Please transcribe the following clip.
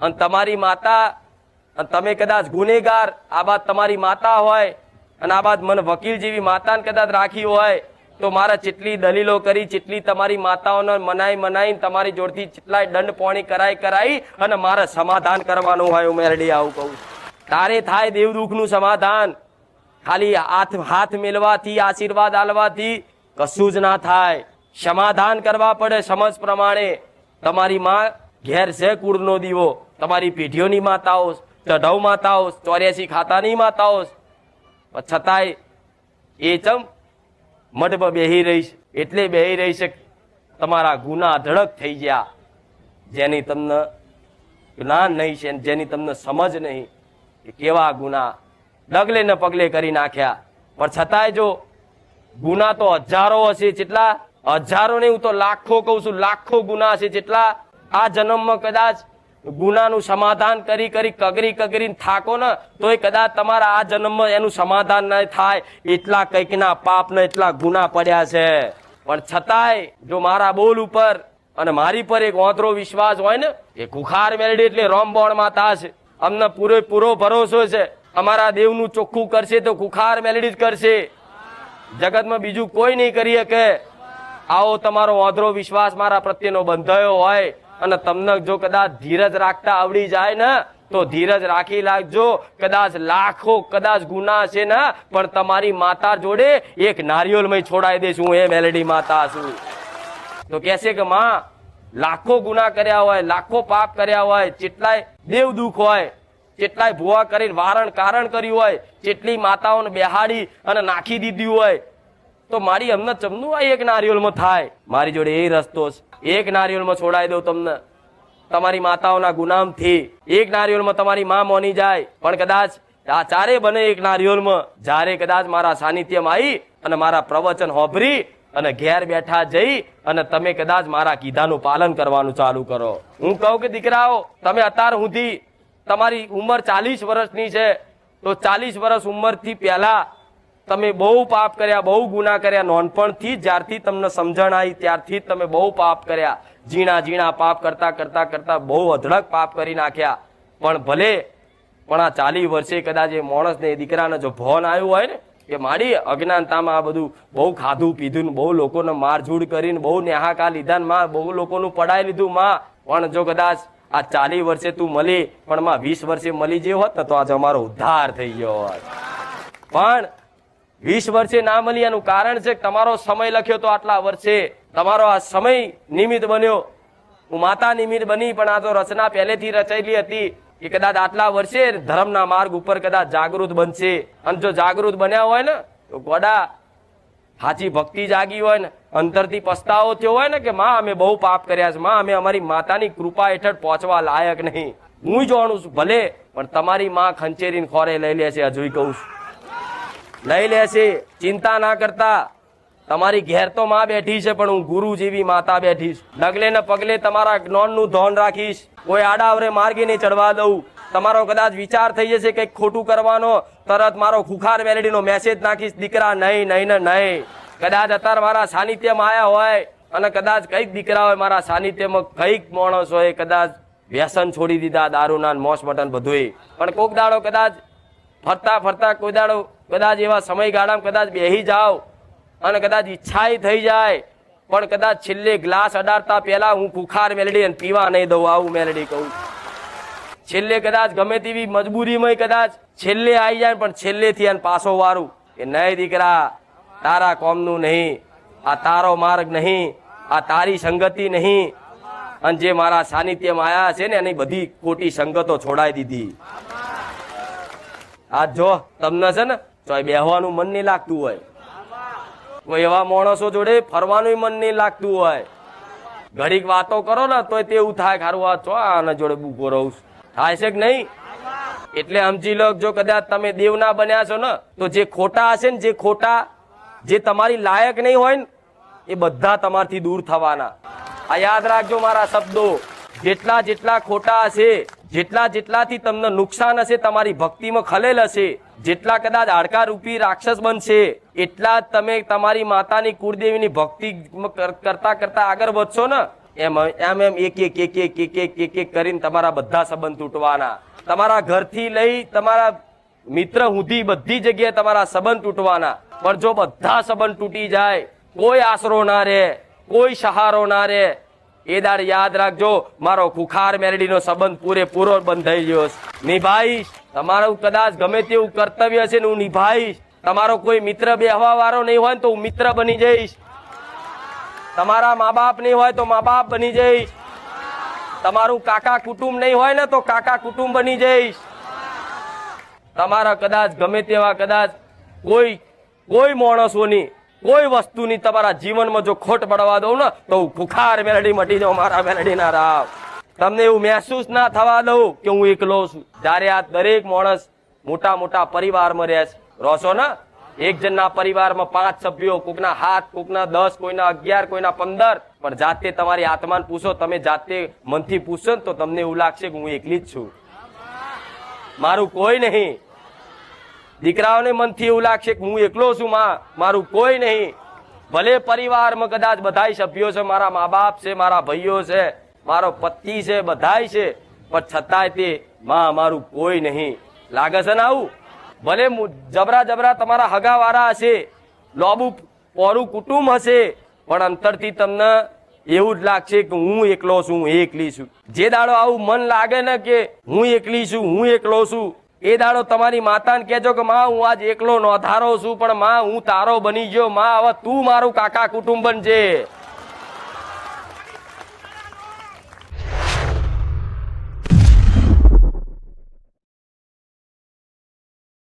અને તમારી માતા, અને તમે કદાચ ગુનેગાર, આ બાદ તમારી માતા હોય, અને આ બાદ મને વકીલ જેવી માતાને કદાચ રાખી હોય, તો મારા જેટલી દલીલો કરી જેટલી તમારી માતાઓને મનાઈ મનાઈ તમારી જોડથી ચેટલાય દંડ પોણી કરાઈ કરાઈ, અને મારે સમાધાન કરવાનું હોય હું મેરડી આવું કહું તારે થાય દેવ દુઃખનું સમાધાન. ખાલી હાથ હાથ મેળવાથી આશીર્વાદ આલવાથી કશું જ ના થાય. સમાધાન કરવા પડે સમજ પ્રમાણે. તમારી માં ઘેર છે કુળનો દીવો. તમારી પેઢીઓની માતાઓ ચઢવ માતાઓ ચોર્યાસી ખાતાની માતાઓ છતાંય એ ચમ મઢમાં બેહી રહીશ એટલે બેહી રહી છે તમારા ગુના ધડક થઈ ગયા. જેની તમને જ્ઞાન નહીં છે જેની તમને સમજ નહીં કે કેવા ગુના ડગલે ને પગલે કરી નાખ્યા. પણ છતાંય જો ગુના તો હજારો હશે જેટલા હજારો નહીં હું તો લાખો કહું છું, લાખો ગુના હશે જેટલા આ જન્મમાં કદાચ ગુનાનું સમાધાન કરી કરી કગરી કગરીને થાકો ને તો એ કદાચ તમારા આ જન્મમાં એનું સમાધાન ન થાય. એટલા કંઈકના પાપ ને, એટલા ગુના પડ્યા છે. પણ છતાંય જો મારા બોલ ઉપર અને મારી પર એક ઓંતરો વિશ્વાસ હોય ને એ કુખાર મેલડી એટલે રોમબોણ માતા છે અમને પૂરેપૂરો ભરોસો છે. અમારા દેવનું ચોખ્ખું કરશે તો કુખાર મેલડી જ કરશે. જગતમાં બીજું કોઈ નહીં કરી શકે. આવો તમારો વાંધરો વિશ્વાસ મારા પ્રત્યેનો બંધાયો હોય. અને તમને જો કદાચ ધીરજ રાખતા આવડી જાય ને, તો ધીરજ રાખી લાગજો કદાચ લાખો, કદાચ ગુના છે ને, પણ તમારી માતા જોડે એક નારિયેલમય છોડાઈ દઈશ હું એ મેલેડી માતા છું. તો કહેશે કે, માં, લાખો ગુના કર્યા હોય, લાખો પાપ કર્યા હોય, જેટલાય દેવ દુઃખ હોય, જેટલાય ભૂવા કરીને વારણ કારણ કર્યું હોય, જેટલી માતાઓને બેહાડી અને નાખી દીધી હોય, તો મારી અમને ચમનું આ એક નારિયોલમાં થાય? મારી જોડે એ રસ્તો છે. એક નારિયેળમાં છોડાઈ દઉં તમને. તમારી માતાઓના ગુનામથી એક નારિયેળમાં તમારી માં મોની જાય. પણ કદાચ આ ચારે બને એક નારિયેળમાં. જ્યારે કદાચ મારા સાનિધ્યમાં આવી અને મારા પ્રવચન હોભરી અને ઘેર બેઠા જઈ અને તમે કદાચ મારા કીધાનું પાલન કરવાનું ચાલુ કરો. હું કહું કે દીકરાઓ, તમે અત્યાર સુધી તમારી ઉંમર ચાલીસ વર્ષની છે. તો ચાલીસ વર્ષ ઉંમરથી પહેલા તમે બહુ પાપ કર્યા, બહુ ગુના કર્યા, નોનપણથી જ્યારથી તમને સમજણ આવી, ત્યારથી તમે બહુ પાપ કર્યા. ઝીણા ઝીણા પાપ કરતા કરતા કરતા બહુ અધડક પાપ કરી નાખ્યા. પણ ભલે, પણ આ ચાલી વર્ષે કદાચ એ માણસને એ દીકરાને જો ભોન આવ્યું હોય ને, કે મારી અજ્ઞાનતામાં આ બધું બહુ ખાધું પીધું ને બહુ લોકોને મારઝૂડ કરીને બહુ નેહાકા લીધા ને માં, બહુ લોકોનું પડાવી લીધું માં. પણ જો કદાચ આ ચાલી વર્ષે તું મળી પણ માં વીસ વર્ષે મળી જે હોત ને તો આજે અમારો ઉદ્ધાર થઈ ગયો હોત. પણ વીસ વર્ષે ના મળી એનું કારણ છે તમારો સમય લખ્યો તો આટલા વર્ષે. તમારો આ સમય નિમિત્ત બન્યો. હું માતા નિમિત્ત બની, પણ આ તો રચના પહેલેથી રચાયેલી હતી કે કદાચ આટલા વર્ષે ધર્મના માર્ગ ઉપર કદાચ જાગૃત બનશે. અને જો જાગૃત બન્યા હોય ને, તો ગોડા સાચી ભક્તિ જાગી હોય ને, અંતરથી પસ્તાવો થયો હોય ને કે માં, અમે બહુ પાપ કર્યા છે. માં, અમે અમારી માતાની કૃપા હેઠળ પહોંચવા લાયક નહીં. હું જાણું છું, ભલે, પણ તમારી માં ખંચેરીને ખોરે લઈ લે છે હજુ કહું છું. લઈ લેશે ચિંતા ના કરતા. તમારી ઘેર તો માં બેઠી છે, પણ હું ગુરુ જેવી માતા બેઠી છું. ડગલે ને પગલે તમારા જ્ઞાનનું ધોન રાખીશ. કોઈ આડાવરે માર્ગે નહીં ચડવા દઉં. તમારો કદાચ વિચાર થઈ જશે કંઈક ખોટું કરવાનો. તરત મારો ખુખાર મેલેડીનો મેસેજ નાખીશ, દીકરા, નહીં નહીં ને નહીં. કદાચ અત્યારે મારા સાનિધ્યમાં આવ્યા હોય અને કદાચ કંઈક દીકરા હોય મારા સાનિધ્યમાં કંઈક માણસ હોય, કદાચ વ્યસન છોડી દીધા દારૂના મોસ મટન બધુંય. પણ કોક દાડો કદાચ ફરતા ફરતા કોઈ દાડો કદાચ એવા સમયગાળામાં કદાચ બેહી જાઓ અને કદાચ ઈચ્છાય થઈ જાય, પણ કદાચ છેલ્લે ગ્લાસ અડાડતા પહેલા હું ખુખાર મેલડી અને પીવા નહીં દઉં, આવું મેલડી કહું છેલ્લે કદાચ ગમે તેવી મજબૂરીમાં કદાચ છેલ્લે આવી જાય, પણ છેલ્લેથી એને પાછો વારું કે નહીં દીકરા, તારા કોમનું નહીં, આ તારો માર્ગ નહીં, આ તારી સંગતિ નહીં. અને જે મારા સાનિધ્યમાં આવ્યા છે ને, એની બધી ખોટી સંગતો છોડાઈ દીધી. આ જો તમને છે ને તો બેહવાનું મન નહીં લાગતું હોય. કોઈ એવા માણસો જોડે ફરવાનું મન નહીં લાગતું હોય. ઘડીક વાતો કરો ને તોય તેવું થાય ખારું આ ચો આના જોડે બૂકો રહું છું. થાય છે કે નહીં? એટલે સમજી લો જો કદાચ તમે દેવના બન્યા છો ને, તો જે ખોટા હશે ને, જે ખોટા, જે તમારી લાયક નહીં હોય ને, એ બધા તમારથી દૂર થવાના. આ યાદ રાખજો મારા શબ્દો. જેટલા જેટલા ખોટા હશે જેટલા જેટલાથી તમને નુકસાન હશે, તમારી ભક્તિમાં ખલેલ હશે. જેટલા કદાચ હાડકા રૂપી રાક્ષસ બનશે, એટલા તમે તમારી માતાની કુળદેવીની ભક્તિ કર- કરતા કરતા આગળ વધશો ને, એમ એમ એમ, એક એક એક એક એક એક એક એક કરીને તમારા બધા સંબંધ તૂટવાના. તમારા ઘરથી લઈ તમારા મિત્ર સુધી બધી જગ્યાએ તમારા સંબંધ તૂટવાના. પણ જો બધા સંબંધ તૂટી જાય, કોઈ આશરો ના રહે, કોઈ સહારો ના રહે એ દાડ યાદ રાખજો, મારો ખુખાર મેરડીનો સંબંધ પૂરેપૂરો બંધાઈ ગયો છે. નિભાઈશ, તમારું કદાચ ગમે તેવું કર્તવ્ય છે ને હું નિભાઈશ. તમારો કોઈ મિત્ર બેહવા વાળો નહીં હોય તો હું મિત્ર બની જઈશ. તમારા મા બાપ નહીં હોય તો મા બાપ બની જઈશ. તમારું કાકા કુટુંબ નહીં હોય ને તો કાકા કુટુંબ બની જઈશ. તમારા કદાચ ગમે તેવા કદાચ કોઈ કોઈ માણસોની કોઈ વસ્તુની તમારા જીવનમાં જો ખોટ પડવા દઉં ને, તો હું ભૂખાર મેલડી મટી જાઉં મારા મેલડીના રાવ. તમને એવું મહેસૂસ ના થવા દઉં કે હું એકલો છું. જ્યારે આ દરેક માણસ મોટા મોટા પરિવારમાં રહે છે. રહો ને? એક જણના પરિવારમાં પાંચ સભ્યો, કોકના હાથ કોકના દસ, કોઈના અગિયાર, કોઈના પંદર. પણ જાતે તમારી આત્માને પૂછો, તમે જાતે મનથી પૂછો ને, તો તમને એવું લાગશે કે હું એકલી જ છું. મારું કોઈ નહીં. દીકરાઓને મનથી એવું લાગશે કે હું એકલો છું, માં, મારું કોઈ નહીં. ભલે પરિવારમાં કદાચ બધાય સભ્યો છે, મારા મા બાપ છે, મારા ભાઈઓ છે, મારો પતિ છે, બધાય છે, પણ છતાંય તે, માં, મારું કોઈ નહીં. લાગે છે ને આવું? ભલે જબરા જબરા તમારા હગાવાળા હશે, લોબુ પોરું કુટુંબ હશે, પણ અંતરથી તમને એવું જ લાગશે કે હું એકલો છું, હું એકલી છું. જે દાડો આવું મન લાગે ને કે હું એકલી છું, હું એકલો છું એ દાડો તમારી માતાને કહેજો કે, માં, હું આજ એકલો નોંધારો છું, પણ માં, હું તારો બની ગયો. માં, હવે તું મારું કાકા કુટુંબ બનજે